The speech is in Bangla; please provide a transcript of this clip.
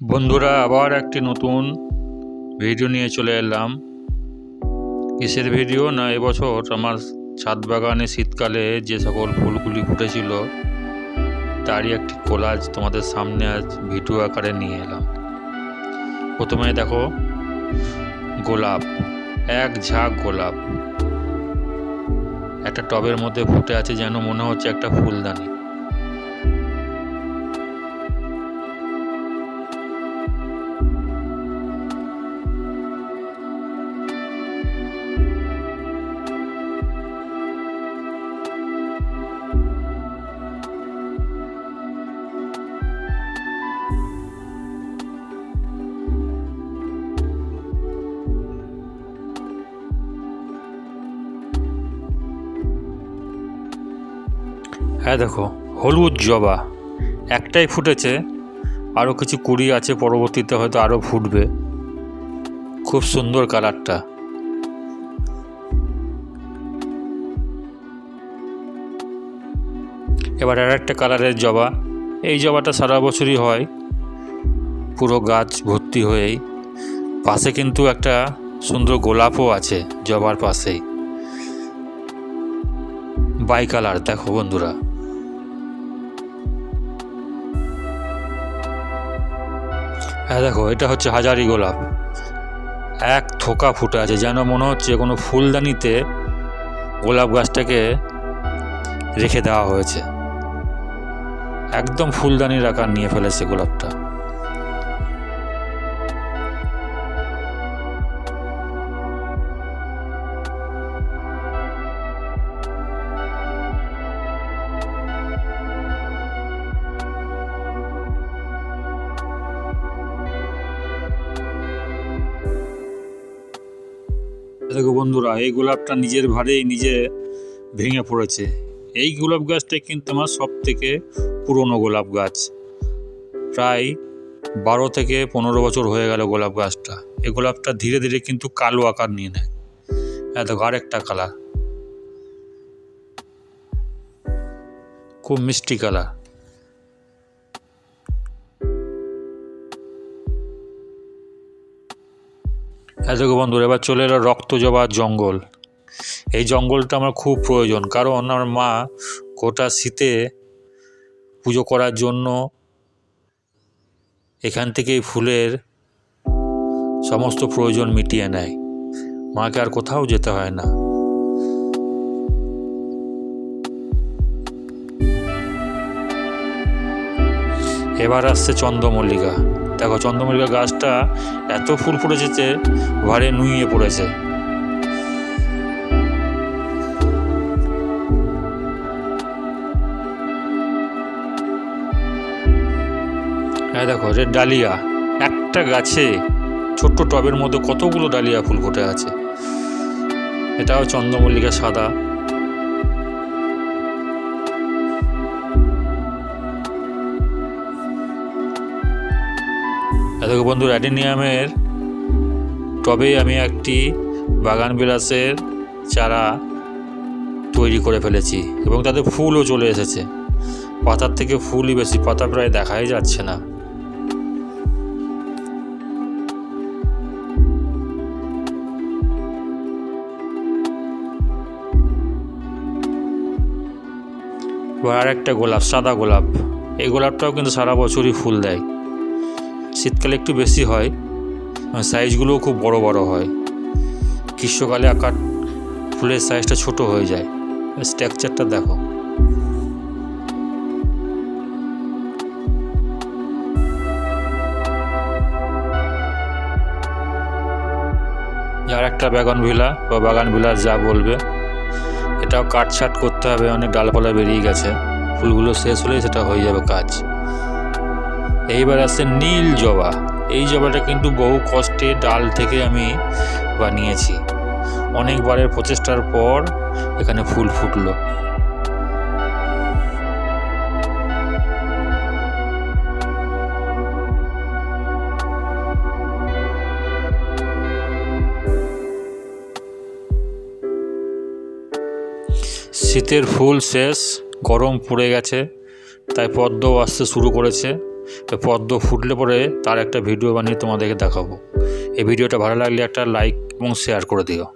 বন্ধুরা, আবার একটি নতুন ভিডিও নিয়ে চলে এলাম। কিসের ভিডিও না, এবছর আমার ছাদ বাগানে শীতকালে যে সকল ফুলগুলি ফুটেছিল, তারই একটি কোলাজ তোমাদের সামনে আজ ভিডিও আকারে নিয়ে এলাম। প্রথমে দেখো, গোলাপ, এক ঝাঁক গোলাপ। একটা টবের মধ্যে ফুটে আছে যেন মনে হচ্ছে একটা ফুলদানি। হ্যাঁ দেখো, হলুদ জবা। একটাই ফুটেছে আরও কিছু কুড়ি আছে, পরবর্তীতে হয়তো আরও ফুটবে। খুব সুন্দর কালারটা। এবার আর একটা কালারের জবা। এই জবাটা সারা বছরই হয়, পুরো গাছ ভর্তি হয়েই। পাশে কিন্তু একটা সুন্দর গোলাপও আছে জবার পাশেই। বাই কালার, দেখো বন্ধুরা। হ্যাঁ দেখো, এটা হচ্ছে হাজারি গোলাপ। এক থোকা ফুটে আছে, যেন মনে হচ্ছে কোনো ফুলদানিতে গোলাপ গাছটাকে রেখে দেওয়া হয়েছে। একদম ফুলদানির আকার নিয়ে ফেলেছে গোলাপটা। দেখো বন্ধুরা, এই গোলাপটা নিজের ভারেই নিজে ভেঙে পড়েছে। এই গোলাপ গাছটা কিন্তু আমার সব থেকে পুরনো গোলাপ গাছ। প্রায় বারো থেকে পনেরো বছর হয়ে গেল গোলাপ গাছটা। এই গোলাপটা ধীরে ধীরে কিন্তু কালো আকার নিয়ে নেয়। এত আরেকটা কালার খুব মিষ্টি কালার এতকে বন্ধুরা, এবার চলে এলো রক্ত জবার জঙ্গল। এই জঙ্গলটা আমার খুব প্রয়োজন, কারণ আমার মা গোটা শীতে পুজো করার জন্য এখান থেকেই ফুলের সমস্ত প্রয়োজন মিটিয়ে নেয়। মাকে আর কোথাও যেতে হয় না। এবার আসছে চন্দ্রমল্লিকা। দেখো চন্দ্রমল্লিকা গাছটা এত ফুল ফুটেছে যে ঘরে নুইয়ে পড়েছে। হ্যাঁ দেখো রেড ডালিয়া, একটা গাছে ছোট্ট টবের মধ্যে কতগুলো ডালিয়া ফুল ফুটে আছে? এটাও চন্দ্রমল্লিকা সাদা। দেখো বন্ধু অ্যাডিনিয়ামের টবে আমি একটি বাগান বিলাসের চারা তৈরি করে ফেলেছি এবং তাতে ফুলও চলে এসেছে। পাতার থেকে ফুলই বেশি, পাতা প্রায় দেখাই যাচ্ছে না। আর একটা গোলাপ, সাদা গোলাপ। এই গোলাপটাও কিন্তু সারা বছরই ফুল দেয়। শীতকালে একটু বেশি হয় সাইজগুলোও খুব বড় বড় হয়। গ্রীষ্মকালে আকার ফুলের সাইজটা ছোট হয়ে যায়। স্ট্রাকচারটা দেখো। আর একটা বাগান ভিলা, বা বাগান বিলাস যা বলবে, এটাও কাটছাট করতে হবে, অনেক ডালপালা বেরিয়ে গেছে। ফুলগুলো শেষ হলেই সেটা হয়ে যাবে কাজ। এইবার আসছে নীল জবা। এই জবাটা কিন্তু বহু কষ্টে ডাল থেকে আমি বানিয়েছি। অনেকবারের প্রচেষ্টার পর এখানে ফুল ফুটলো। শীতের ফুল শেষ, গরম পড়ে গেছে, তাই পদ্মও আসতে শুরু করেছে। তো পদ্ম ফুটলে পরে তার একটা ভিডিও বানিয়ে তোমাদেরকে দেখাবো। এই ভিডিওটা ভালো লাগলে একটা লাইক এবং শেয়ার করে দিও।